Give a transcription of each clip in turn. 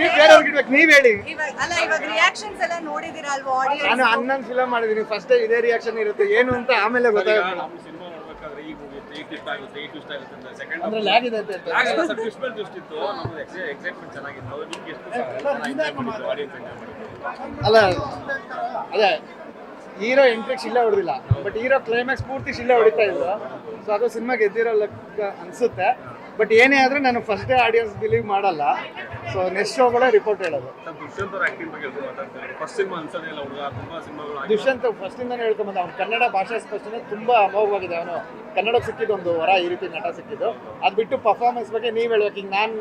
ನೀವು ಬೇರೆಯವ್ರಿಗೆ ಇಡ್ಬೇಕು ನೀವ್ ಹೇಳಿ. ಇವಾಗ ಅಲ್ಲ ಇವಾಗ ರಿಯಾಕ್ಷನ್ಸ್ ಎಲ್ಲ ನೋಡಿದೀರಾ ಅಲ್ವಾ ನಾನು ಆಡಿಯನ್ಸ್ ಹನ್ನೊಂದು ಫಿಲಮ್ ಮಾಡಿದೀನಿ ಫಸ್ಟ್ ಇದೇ ರಿಯಾಕ್ಷನ್ ಇರುತ್ತೆ. ಏನು ಅಂತ ಆಮೇಲೆ ಗೊತ್ತಾಗುತ್ತೆ. ನಮ್ಮ ಸಿನಿಮಾ ನೋಡ್ಬೇಕಾದ್ರೆ ಈಗ ಮುಗಿಯುತ್ತೆ ಈಗ ಇಷ್ಟ ಆಗುತ್ತೆ ಈಗ ಇಷ್ಟ ಆಗುತ್ತೆ ಅಂತ ಸೆಕೆಂಡ್ ಅಂದ್ರೆ ಲ್ಯಾಗ್ ಇದೆ ಅಂತ ಹೇಳ್ತಾರೆ. ಆಗಲ್ಲ ಸರ್ ಟ್ವಿಸ್ಟ್ ಮೇಲೆ ಟ್ವಿಸ್ಟ್ ಇತ್ತು. ನಮ್ದು ಎಕ್ಸೈಟ್ಮೆಂಟ್ ಚೆನ್ನಾಗಿತ್ತು. ಅದು ನಿಮ್ಗೆ ಎಷ್ಟು ಎಂಜಾಯ್ ಆಡಿಯನ್ಸ್ ಎಂಜಾಯ್ ಮಾಡಿದ್ದು? ಅಲ್ಲ ಅದೇ ಹೀರೋ ಎಂಟ್ರಿ ಶಿಲ್ಲ ಹೊಡೆದಿಲ್ಲ. ಬಟ್ ಹೀರೋ ಕ್ಲೈಮ್ಯಾಕ್ಸ್ ಪೂರ್ತಿ ಶಿಲ್ಲ ಹೊಡಿತಾ ಇದ್ರು ಸೊ ಅದು ಸಿನಿಮಾ ಗೆದ್ದಿರೋ ಲೆಕ್ಕ ಅನ್ಸುತ್ತೆ. ಬಟ್ ಏನೇ ಆದ್ರೂ ನಾನು ಫಸ್ಟ್ ಡೇ ಆಡಿಯನ್ಸ್ ಬಿಲೀವ್ ಮಾಡಲ್ಲ. ಸೊ ನೆಕ್ಸ್ಟ್ ಶೋಗಳೇ ರಿಪೋರ್ಟ್ ಹೇಳೋದು. ಸರ್ ದುಷ್ಯಂತ್ ಅವ್ರ ಆಕ್ಟಿಂಗ್ ಬಗ್ಗೆ ಹೇಳ್ಕೊಂಡು ಮಾತಾಡ್ತಾರೆ ಫಸ್ಟ್ ಸಿನಿಮಾ ಅನ್ಸೋದೇ ಇಲ್ಲ ಹುಡುಗ ತುಂಬಾ ಸಿನಿಮಾಗಳು ಆಗಿ ದುಷ್ಯಂತ್ ಫಸ್ಟ್ ಇಂದಾನೆ ಹೇಳ್ಕೊಂಬಂದ ಅವ್ನು ಕನ್ನಡ ಭಾಷೆ ಸ್ಪಷ್ಟನೆ ತುಂಬಾ ಅಮೋಘವಾಗಿದೆ. ಅವನು ಕನ್ನಡಕ್ಕೆ ಸಿಕ್ಕಿದ್ದು ಒಂದು ವರ ಈ ರೀತಿ ನಟ ಸಿಕ್ಕಿದ್ದು. ಅದ್ ಬಿಟ್ಟು ಪರ್ಫಾರ್ಮೆನ್ಸ್ ಬಗ್ಗೆ ನೀವ್ ಹೇಳ್ಬೇಕು. ಈಗ ನಾನು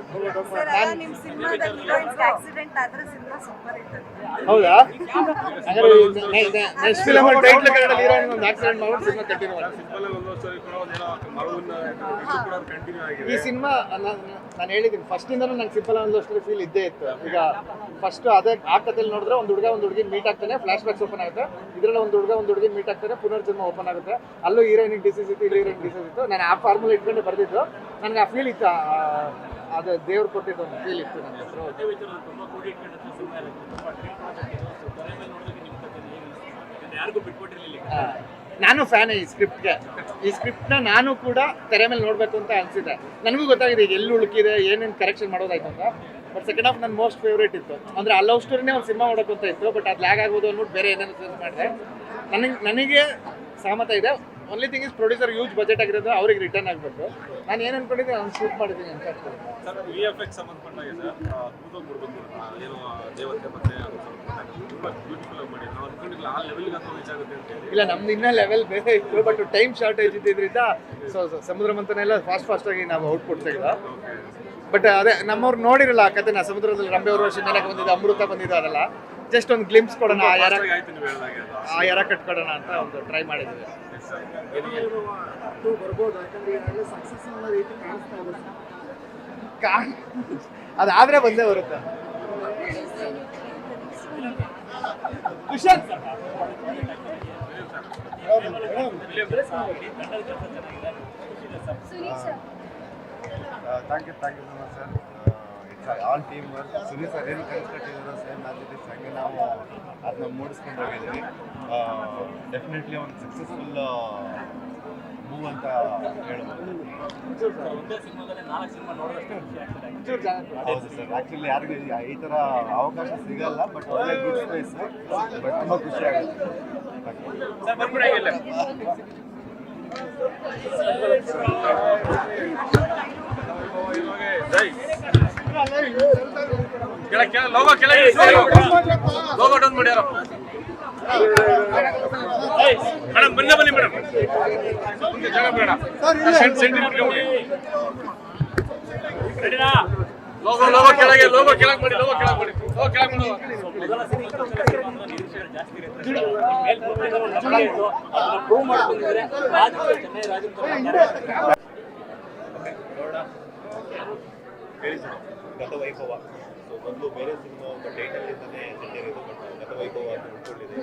ಸರ್ ನಾನು ನಿಮ್ ಸಿನಿಮಾದಲ್ಲಿ ಹೀರೋಯಿನ್ಸ್ ಆಕ್ಸಿಡೆಂಟ್ ಆದ್ರೆ ಸಿನಿಮಾ ಸೂಪರ್ ಇರ್ತದೆ ಹೌದಾ? ಹಾಗಾದ್ರೆ next film title Kannada heroine ಒಂದು ಆಕ್ಸಿಡೆಂಟ್ ಮಾಡ್ಬಿಟ್ಟು ಸಿನಿಮಾ ಕಂಟಿನ್ಯೂ ಮಾಡಿ ಸಿಂಪಲ್ ಆಗಿ ಒಂದು ಸ್ಟೋರಿ ಕೂಡ ಒಂದೇನೋ ಮರವನ್ನ ಇದು ಕೂಡ ಕಂಟಿನ್ಯೂ ಈ ಸಿನಿಮಾ ನಾನು ಹೇಳಿದ್ದೀನಿ. ಫಸ್ಟ್ ಇಂದ ನಂಗೆ ಸಿಂಪಲ್ ಫೀಲ್ ಇದ್ದೇ ಇತ್ತು. ಈಗ ಫಸ್ಟ್ ಅದೇ ಆ ಕಥೆಯಲ್ಲಿ ನೋಡಿದ್ರೆ ಒಂದು ಹುಡುಗ ಒಂದು ಹುಡುಗಿ ಮೀಟ್ ಆಗ್ತಾನೆ ಫ್ಲಾಶ್ ಬ್ಯಾಕ್ಸ್ ಓಪನ್ ಆಗುತ್ತೆ. ಇದರಲ್ಲಿ ಒಂದು ಹುಡುಗ ಒಂದು ಹುಡುಗಿ ಮೀಟ್ ಆಗ್ತಾನೆ ಪುನರ್ಜನ್ಮ ಓಪನ್ ಆಗುತ್ತೆ. ಅಲ್ಲೂ ಹೀರೋಯಿನಿಗೆ ಡಿಸೀಸ್ ಇತ್ತು ಇಲ್ಲಿ ಹೀರೋಯಿನ್ ಡಿಸೀಸ್ ಇತ್ತು. ನಾನು ಆ ಫಾರ್ಮುಲಾ ಇಟ್ಕೊಂಡು ಬರ್ದಿದ್ದು. ನನಗೆ ಆ ಫೀಲ್ ಇತ್ತು ಅದು ದೇವ್ರು ಕೊಟ್ಟಿದ್ದು ಒಂದು ಫೀಲ್ ಇತ್ತು ಹಾ. ನಾನು ಫ್ಯಾನ್ ಈ ಸ್ಕ್ರಿಪ್ಟ್ಗೆ ಈ ಸ್ಕ್ರಿಪ್ಟ್ನ ನಾನು ಕೂಡ ತೆರೆ ಮೇಲೆ ನೋಡಬೇಕು ಅಂತ ಅನ್ಸಿದೆ. ನನಗೂ ಗೊತ್ತಾಗಿದೆ ಈಗ ಎಲ್ಲಿ ಉಳುಕಿದೆ ಏನೇನು ಕರೆಕ್ಷನ್ ಮಾಡೋದಾಯ್ತು ಅಂತ. ಬಟ್ ಸೆಕೆಂಡ್ ಆಫ್ ನನ್ನ ಮೋಸ್ಟ್ ಫೇವ್ರೇಟ್ ಇತ್ತು. ಅಂದರೆ ಆ ಲವ್ ಸ್ಟೋರಿನೇ ಒಂದು ಸಿನಿಮಾ ಮಾಡೋಕೆ ಅಂತ ಇತ್ತು ಬಟ್ ಅದು ಲ್ಯಾಗ್ ಆಗೋದು ಅಂದ್ಬಿಟ್ಟು ಬೇರೆ ಏನೇನು ಚೂಸ್ ಮಾಡಿದೆ. ನನಗೆ ನನಗೆ ಸಹಮತ ಇದೆ. Only thing is producer use budget ಆಗಿರೋದು ಅವ್ರಿಗೆ ರಿಟರ್ನ್ ಆಗಬೇಕು. ನಾನು ಏನು ಅನ್ಕೊಂಡಿದ್ದೆ ನಾನು ಶೂಟ್ ಮಾಡಿದ್ದೀನಿ ಅಂತ ಇಲ್ಲ ನಮ್ದು ಇನ್ನೂ ಲೆವೆಲ್ ಬೇರೆ ಇತ್ತು ಬಟ್ ಟೈಮ್ ಶಾರ್ಟೇಜ್ ಇದ್ದಿದ್ರಿಂದ ಸೊ ಸಮುದ್ರ ಮಂಥನೆಲ್ಲ ಫಾಸ್ಟ್ ಫಾಸ್ಟ್ ಆಗಿ ನಾವು ಔಟ್ಪುಟ್ ತೆಗೆದ. ಬಟ್ ಅದೇ ನಮ್ಮವ್ರು ನೋಡಿರಲ್ಲ ಆ ಕಥೆನ ಸಮುದ್ರದಲ್ಲಿ ರಂಬೆ ಅವರು ಮೇಲೆ ಬಂದಿದ್ದ ಅಮೃತ ಬಂದಿದ್ದಾರಲ್ಲ ಜಸ್ಟ್ ಒಂದು ಗ್ಲಿಮ್ಸ್ ಕೊಡೋಣ ಆ ಯಾರ ಆ ಯಾರ ಕಟ್ಕೊಡೋಣ ಅಂತ ಒಂದು ಟ್ರೈ ಮಾಡಿದ್ವಿ. ಅದಾದ್ರೆ ಬಂದೇ ಬರುತ್ತೆ. Cushion thank you thank you so much sir it's all team work Suni sir ಏನು ಕಲಿಸ್ಕೊಟ್ಟಿದ್ರು ಸೇಮ್ ಆಸ್ ಇಟ್ ಇಸ್ ಹಂಗೆ ನಾವು ಅದನ್ನ ಮೂಡಿಸ್ಕೊಂಡು ಹೋಗಿದ್ದೀವಿ ಡೆಫಿನೆಟ್ಲಿ ಒಂದು ಸಕ್ಸಸ್ಫುಲ್ ಮೂವ್ ಅಂತ ಹೇಳ್ಬೋದು. ಹೌದು ಸರ್ ಆ್ಯಕ್ಚುಲಿ ಯಾರಿಗೂ ಈ ಥರ ಅವಕಾಶ ಸಿಗಲ್ಲ ಬಟ್ ಒಳ್ಳೆ ಗುಡ್ ಸ್ಪೇಸ್ ಬಟ್ ತುಂಬ ಖುಷಿ ಆಗುತ್ತೆ. Thank you. ಸರ್ ಬಂದ್ಬಿಡಿ ಆಗಿಲ್ಲ ಜೈ ಕೆಳ ಕೆಳ ಲೋಗೋ ಕೆಳಗೆ ಲೋಗೋ ಡೌನ್ ಮಾಡಿ ಯಾರೋ ಮೇಡಮ್ ಬನ್ನಿ ಬನ್ನಿ ಮೇಡಮ್ ಮುಂದೆ ಜಾಗ ಬೇಡ ಸೆಂಟ್ ಸೆಂಟಿಮೀಟರ್ ಲೋಗೋ ಕೆಳಗೆ ಲೋಗೋ ಕೆಳಗೆ ಮಾಡಿ ಲೋಗೋ ಕೆಳಗೆ ಮಾಡಿ ಲೋಗೋ ಕೆಳಗೆ ಮಾಡಿ ಹೇಳಿ ಗತವೈಭವ. ಸೊ ಮೊದಲು ಬೇರೆ ಸಿನಿಮಾ ಒಂದು ಟೈಟಲಿಂದನೇ ಸೆಟ್ಟಿರೋದು ಬಟ್ ಗತವೈಭವ ಅಂತ ಉಳ್ಕೊಂಡಿದೆ.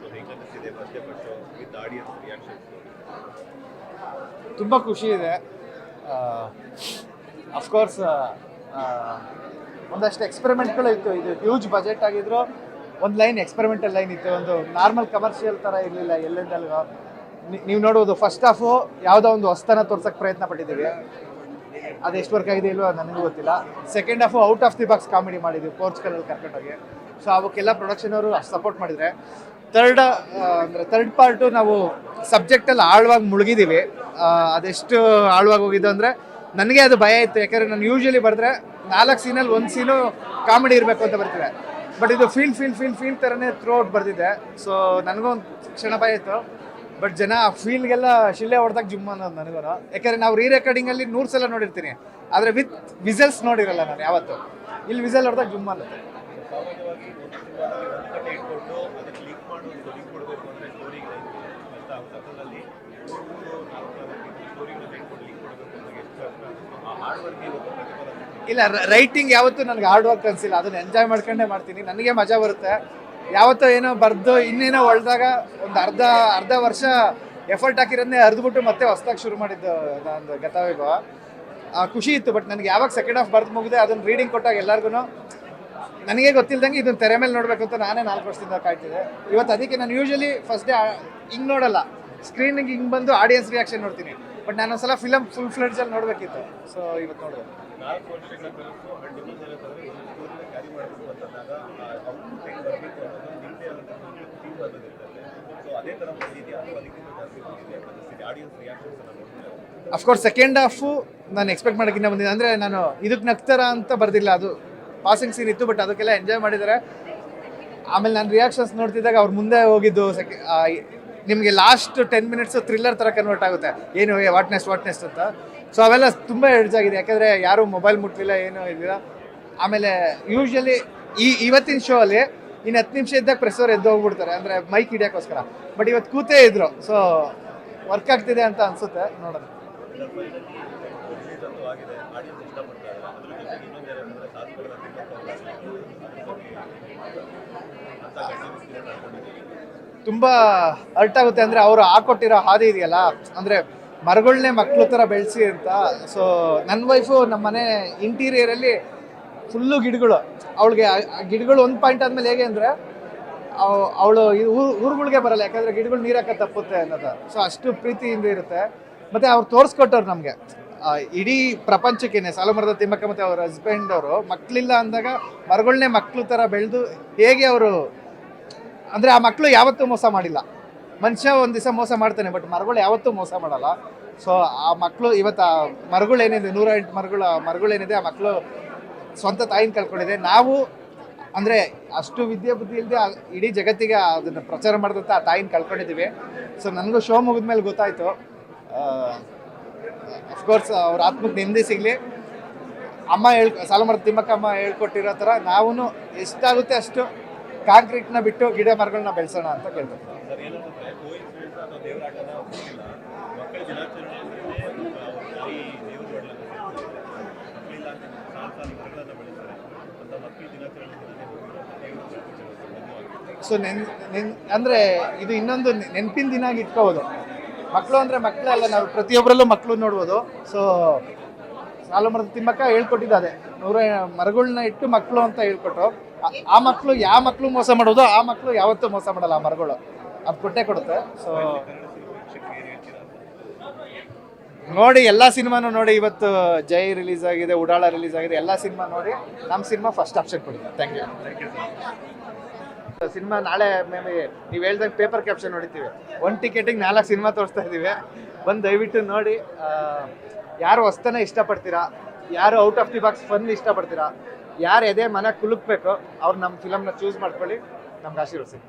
ಸೊ ಹೇಗೆ ಅನ್ನಿಸ್ತಿದೆ first first with audience reactions ತುಂಬ ಖುಷಿ ಇದೆ. ಅಫ್ಕೋರ್ಸ್ ಒಂದಷ್ಟು ಎಕ್ಸ್ಪೆರಿಮೆಂಟ್ಗಳು ಇತ್ತು. ಇದು ಹ್ಯೂಜ್ ಬಜೆಟ್ ಆಗಿದ್ರು. ಒಂದು ಲೈನ್ ಎಕ್ಸ್ಪೆರಿಮೆಂಟಲ್ ಲೈನ್ ಇತ್ತು. ಒಂದು ನಾರ್ಮಲ್ ಕಮರ್ಷಿಯಲ್ ಥರ ಇರಲಿಲ್ಲ ಎಲ್ಲಿಂದಲ್ಗೋ. ನೀವು ನೋಡ್ಬೋದು ಫಸ್ಟ್ ಹಾಫು ಯಾವುದೋ ಒಂದು ಹೊಸ್ತನ ತೋರ್ಸೋಕ್ಕೆ ಪ್ರಯತ್ನ ಪಟ್ಟಿದ್ದೀವಿ. ಅದು ಎಷ್ಟು ವರ್ಕ್ ಆಗಿದೆ ಇಲ್ವೋ ನನಗೂ ಗೊತ್ತಿಲ್ಲ. Second half out of the box comedy ಮಾಡಿದ್ವಿ ಪೋರ್ಚುಗಲಲ್ಲಿ ಕರ್ಕೊಂಡೋಗಿ ಸೊ ಅವಕ್ಕೆಲ್ಲ ಪ್ರೊಡಕ್ಷನ್ ಅವರು ಸಪೋರ್ಟ್ ಮಾಡಿದರೆ ತರ್ಡ್ ಅಂದರೆ ತರ್ಡ್ ಪಾರ್ಟು ನಾವು ಸಬ್ಜೆಕ್ಟಲ್ಲಿ ಆಳವಾಗಿ ಮುಳುಗಿದ್ದೀವಿ ಅದೆಷ್ಟು ಆಳವಾಗಿ ಹೋಗಿದ್ದು ಅಂದರೆ, ನನಗೆ ಅದು ಭಯ ಇತ್ತು, ಯಾಕಂದರೆ ನಾನು ಯೂಶ್ವಲಿ ಬರೆದ್ರೆ ನಾಲ್ಕು ಸೀನಲ್ಲಿ ಒಂದು ಸೀನು ಕಾಮಿಡಿ ಇರಬೇಕು ಅಂತ ಬರ್ತಿದೆ ಬಟ್ ಇದು ಫೀಲ್ ಫೀಲ್ ಫೀಲ್ ಫೀಲ್ ಥರನೇ ಥ್ರೂ ಔಟ್ ಬರ್ತಿದೆ ಸೊ ನನಗೂ ಒಂದು ಕ್ಷಣ ಭಯ ಇತ್ತು. ಬಟ್ ಜನ ಆ ಫೀಲ್ಗೆಲ್ಲ ಶಿಲ್ಲೆ ಹೊಡೆದಾಗ ಜುಮ್ ಅನ್ನೋದು ನನಗೂ ಯಾಕಂದರೆ ನಾವು ರೀ ರೆಕಾರ್ಡಿಂಗಲ್ಲಿ ನೂರು ಸಲ ನೋಡಿರ್ತೀನಿ. ಆದರೆ ವಿತ್ ವಿಸಲ್ಸ್ ನೋಡಿರಲ್ಲ ನಾನು ಯಾವತ್ತು. ಇಲ್ಲಿ ವಿಸಲ್ ಹೊಡೆದಾಗ ಜುಮ್ ಅನ್ನೋದು. ಇಲ್ಲ ರೈಟಿಂಗ್ ಯಾವತ್ತೂ ನನಗೆ ಹಾರ್ಡ್ ವರ್ಕ್ ಅನ್ಸಿಲ್ಲ. ಅದನ್ನ ಎಂಜಾಯ್ ಮಾಡ್ಕೊಂಡೇ ಮಾಡ್ತೀನಿ. ನನಗೆ ಮಜಾ ಬರುತ್ತೆ. ಯಾವತ್ತೋ ಏನೋ ಬರ್ದು, ಇನ್ನೇನೋ ಹೊಳ್ದಾಗ ಒಂದು ಅರ್ಧ ಅರ್ಧ ವರ್ಷ ಎಫರ್ಟ್ ಹಾಕಿರೋದನ್ನೇ ಅರ್ದ್ಬಿಟ್ಟು ಮತ್ತೆ ಹೊಸ್ದಾಗಿ ಶುರು ಮಾಡಿದ್ದು ನಾನು ಗತವೇಗ. ಖುಷಿ ಇತ್ತು ಬಟ್ ನನಗೆ ಯಾವಾಗ ಸೆಕೆಂಡ್ ಹಾಫ್ ಬರ್ದು ಮುಗಿದೆ ಅದನ್ನು ರೀಡಿಂಗ್ ಕೊಟ್ಟಾಗ ಎಲ್ಲರಿಗೂ ನನಗೆ ಗೊತ್ತಿಲ್ಲದಂಗೆ ಇದನ್ನು ತೆರೆ ಮೇಲೆ ನೋಡಬೇಕು ಅಂತ ನಾನೇ ನಾಲ್ಕು ವರ್ಷದಿಂದ ಕಾಯ್ತಿದ್ದೆ. ಇವತ್ತು ಅದಕ್ಕೆ ನಾನು ಯೂಶಲಿ ಫಸ್ಟ್ ಡೇ ಹಿಂಗೆ ನೋಡಲ್ಲ. ಸ್ಕ್ರೀನಿಗೆ ಹಿಂಗೆ ಬಂದು ಆಡಿಯನ್ಸ್ ರಿಯಾಕ್ಷನ್ ನೋಡ್ತೀನಿ. ಬಟ್ ನಾನು ಒಂದ್ಸಲ ಫಿಲಮ್ ಫುಲ್ ಫ್ಲೆಡ್ಜ್ ನೋಡಬೇಕಿತ್ತು. ಸೊ ಇವತ್ತು ನೋಡ್ಬೇಕು ನಾಲ್ಕು ವರ್ಷಗಳ ಕನಸು ಅಂಡ್ ಇನ್ನೊಂದು ಏನಂತಂದ್ರೆ ಈ ಸ್ಟೋರಿನ ಕ್ಯಾರಿ ಮಾಡಬೇಕು ಅಂತಂದಾಗ ಔಟ್ಪುಟ್ ಹೆಂಗೆ ಬರಬೇಕು ಅನ್ನೋದು ನಿಮ್ಮದೇ ಆದಂತಹ ಥೀಮ್ ಅನ್ನೋದಿರ್ತದೆ ಸೊ ಅದೇ ಥರ ಬಂದಿದೆಯಾ ಅಥವಾ ಅನ್ನಿಸ್ತಿದೆ ಆಡಿಯನ್ಸ್ ರಿಯಾಕ್ಷನ್ಸ್ ಅನ್ನ of of course second half ನಾನು ಎಕ್ಸ್ಪೆಕ್ಟ್ ಮಾಡೋಕ್ಕಿಂತ ಬಂದಿದೆ ಅಂದರೆ ನಾನು ಇದಕ್ಕೆ ನಗ್ತಾರ ಅಂತ ಬರ್ದಿಲ್ಲ. ಅದು ಪಾಸಿಂಗ್ ಸೀನ್ ಇತ್ತು ಬಟ್ ಅದಕ್ಕೆಲ್ಲ ಎಂಜಾಯ್ ಮಾಡಿದ್ದಾರೆ. ಆಮೇಲೆ ನಾನು ರಿಯಾಕ್ಷನ್ಸ್ ನೋಡ್ತಿದ್ದಾಗ ಅವ್ರು ಮುಂದೆ ಹೋಗಿದ್ದು ಸೆಕೆ ನಿಮಗೆ ಲಾಸ್ಟ್ ಟೆನ್ ಮಿನಿಟ್ಸ್ ಥ್ರಿಲ್ಲರ್ ಥರ ಕನ್ವರ್ಟ್ ಆಗುತ್ತೆ. ಏನು ವಾಟ್ ನೆಸ್ಟ್ ವಾಟ್ ನೆಸ್ಟ್ ಅಂತ. ಸೊ ಅವೆಲ್ಲ ತುಂಬ ಎಡ್ಜ್ ಆಗಿದೆ. ಯಾಕೆಂದರೆ ಯಾರೂ ಮೊಬೈಲ್ ಮುಟ್ಲಿಲ್ಲ, ಏನೂ ಇದಿಲ್ಲ. ಆಮೇಲೆ ಯೂಶ್ವಲಿ ಈ, ಇವತ್ತಿನ ಶೋ ಅಲ್ಲಿ ಇನ್ನು ಹತ್ತು ನಿಮಿಷ ಇದ್ದಾಗ ಪ್ರೆಸ್ಸರ್ ಎದ್ದು ಹೋಗ್ಬಿಡ್ತಾರೆ. ಅಂದರೆ ಮೈಕ್ ಹಿಡಿಯೋಕ್ಕೋಸ್ಕರ. ಬಟ್ ಇವತ್ತು ಕೂತೇ ಇದ್ರು. ಸೊ ವರ್ಕ್ ಆಗ್ತಿದೆ ಅಂತ ಅನ್ಸುತ್ತೆ. ನೋಡೋಣ. ತುಂಬ ಅರ್ಟ್ ಆಗುತ್ತೆ. ಅಂದ್ರೆ ಅವರು ಹಾಕೊಟ್ಟಿರೋ ಹಾದಿ ಇದೆಯಲ್ಲ? ಅಂದ್ರೆ ಮರಗಳನ್ನೇ ಮಕ್ಕಳು ಥರ ಬೆಳೆಸಿ ಅಂತ. ಸೊ ನನ್ನ ವೈಫು ನಮ್ಮ ಮನೆ ಇಂಟೀರಿಯರ್ ಅಲ್ಲಿ ಫುಲ್ಲು ಗಿಡಗಳು. ಅವಳಿಗೆ ಗಿಡಗಳು ಒಂದು ಪಾಯಿಂಟ್ ಆದಮೇಲೆ ಹೇಗೆ ಅಂದರೆ ಅವಳು ಊರುಗಳಿಗೆ ಬರಲ್ಲ, ಯಾಕಂದರೆ ಗಿಡಗಳು ನೀರಾಕ ತಪ್ಪುತ್ತೆ ಅನ್ನೋದು. ಸೊ ಅಷ್ಟು ಪ್ರೀತಿಯಿಂದ ಇರುತ್ತೆ. ಮತ್ತು ಅವ್ರು ತೋರಿಸ್ಕೊಟ್ಟವ್ರು ನಮಗೆ. ಇಡೀ ಪ್ರಪಂಚಕ್ಕೇನೆ, ಸಾಲುಮರದ ತಿಮ್ಮಕ್ಕ ಮತ್ತು ಅವ್ರ ಹಸ್ಬೆಂಡ್ ಅವರು ಮಕ್ಕಳಿಲ್ಲ ಅಂದಾಗ ಮರಗಳನ್ನೇ ಮಕ್ಕಳು ಥರ ಬೆಳೆದು ಹೇಗೆ ಅವರು, ಅಂದರೆ ಆ ಮಕ್ಕಳು ಯಾವತ್ತೂ ಮೋಸ ಮಾಡಿಲ್ಲ. ಮನುಷ್ಯ ಒಂದು ದಿವಸ ಮೋಸ ಮಾಡ್ತಾನೆ ಬಟ್ ಮರಗಳು ಯಾವತ್ತೂ ಮೋಸ ಮಾಡಲ್ಲ. ಸೊ ಆ ಮಕ್ಕಳು ಇವತ್ತು ಆ ಮರಗಳೇನಿದೆ ನೂರ ಎಂಟು ಮರಗಳು, ಆ ಮರಗಳು ಏನಿದೆ, ಆ ಮಕ್ಕಳು ಸ್ವಂತ ತಾಯಿನ ಕಳ್ಕೊಂಡಿದೆ ನಾವು ಅಂದರೆ ಅಷ್ಟು ವಿದ್ಯೆ ಬುದ್ಧಿ ಇಲ್ಲದೆ ಇಡೀ ಜಗತ್ತಿಗೆ ಅದನ್ನು ಪ್ರಚಾರ ಮಾಡಿದಂಥ ಆ ತಾಯಿನ ಕಳ್ಕೊಂಡಿದ್ದೀವಿ. ಸೊ ನನಗೂ ಶೋ ಮುಗಿದ ಮೇಲೆ ಗೊತ್ತಾಯಿತು. ಅಫ್ಕೋರ್ಸ್ ಅವ್ರ ಆತ್ಮಕ್ಕೆ ನೆಮ್ಮದಿ ಸಿಗಲಿ. ಅಮ್ಮ ಹೇಳ್, ಸಾಲುಮರದ ತಿಮ್ಮಕ್ಕ ಅಮ್ಮ ಹೇಳ್ಕೊಟ್ಟಿರೋ ಥರ ನಾವು ಎಷ್ಟಾಗುತ್ತೆ ಅಷ್ಟು ಕಾಂಕ್ರೀಟ್ನ ಬಿಟ್ಟು ಗಿಡ ಮರಗಳನ್ನ ಬೆಳೆಸೋಣ ಅಂತ ಕೇಳ್ಬೇಕು ಸೊ ನೆನ್ ನೆನ್, ಅಂದರೆ ಇದು ಇನ್ನೊಂದು ನೆನಪಿನ ದಿನ ಆಗಿ ಇಟ್ಕೋಬೋದು. ಮಕ್ಕಳು ಅಂದರೆ ಮಕ್ಕಳೇ ಅಲ್ಲ, ನಾವು ಪ್ರತಿಯೊಬ್ಬರಲ್ಲೂ ಮಕ್ಕಳು ನೋಡ್ಬೋದು. ಸೊ ಸಾಲುಮರದ ತಿಮ್ಮಕ್ಕ ಹೇಳ್ಕೊಟ್ಟಿದ್ದಾರೆ ನೂರ ಮರಗಳನ್ನ ಇಟ್ಟು ಮಕ್ಕಳು ಅಂತ ಹೇಳ್ಕೊಟ್ಟು ಆ ಮಕ್ಕಳು ಯಾವ ಮಕ್ಕಳು ಮೋಸ ಮಾಡೋದು ಆ ಮಕ್ಕಳು ಯಾವತ್ತೂ ಮೋಸ ಮಾಡಲ್ಲ ಆ ಮರಗಳು. ಅದು ಕೊಟ್ಟೆ ಕೊಡುತ್ತೆ. ಸೊ ನೋಡಿ, ಎಲ್ಲ ಸಿನಿಮಾನು ನೋಡಿ, ಇವತ್ತು ಜೈ ರಿಲೀಸ್ ಆಗಿದೆ, ಉಡಾಳ ರಿಲೀಸ್ ಆಗಿದೆ, ಎಲ್ಲ ಸಿನಿಮಾ ನೋಡಿ ನಮ್ಮ ಸಿನಿಮಾ ಫಸ್ಟ್ ಆಪ್ಷನ್ ಕೊಡಿ. ಥ್ಯಾಂಕ್ ಯು ಸಿನಿಮಾ ನಾಳೆ ಮೇಬಿ ನೀವು ಹೇಳ್ದಂಗೆ ಪೇಪರ್ ಕ್ಯಾಪ್ಷನ್ ನೋಡಿತೀವಿ ಒಂದು ಟಿಕೆಟಿಗೆ ನಾಲ್ಕು ಸಿನಿಮಾ ತೋರಿಸ್ತಾ ಇದ್ದೀವಿ ಬಂದು ದಯವಿಟ್ಟು ನೋಡಿ ಯಾರು ಹೊಸ್ತನ ಇಷ್ಟಪಡ್ತೀರಾ? ಯಾರು out of the box fun ಇಷ್ಟಪಡ್ತೀರಾ? ಯಾರು ಎದೆ ಮನೆ ಕುಲುಕ್ಬೇಕು? ಅವ್ರು ನಮ್ಮ ಫಿಲಮ್ನ ಚೂಸ್ ಮಾಡ್ಕೊಳ್ಳಿ, ನಮ್ಗೆ ಆಶೀರ್ವದಿಸಿ